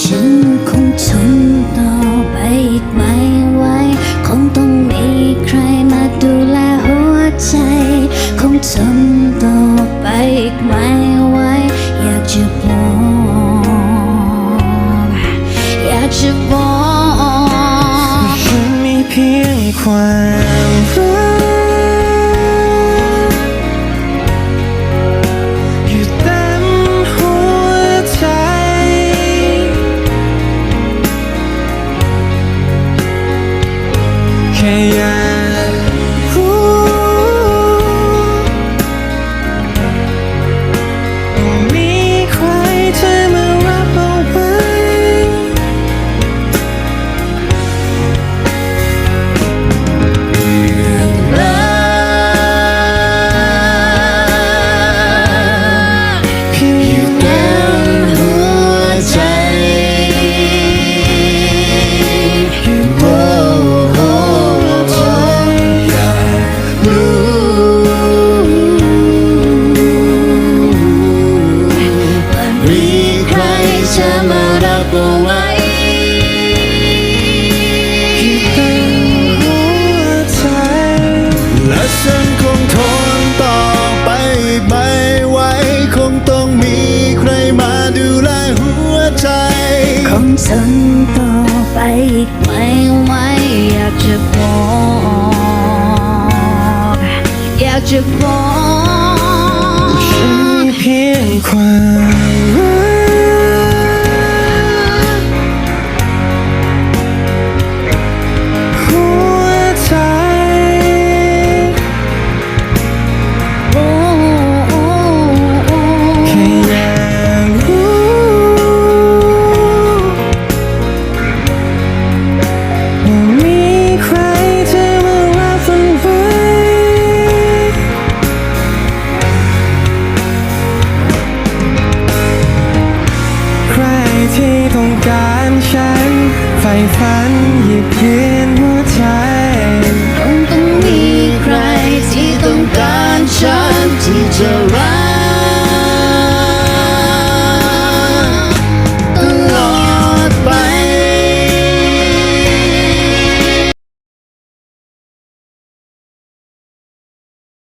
ฉันคงทนต่อไปอีกไม่ไหวคงต้องมีใครมาดูแลหัวใจ คงทนต่อไปอีกไม่ไหวอยากจะบอกอยากจะบอกฉันมีเพียงความรั เของฉันต่อไปอีกไม่ไหวอยากจะบอกอยากจะบอกฉันเพียงความ ฝันหยิบยืนหัวใจคงต้องมีใครที่ต้องการฉันที่จะ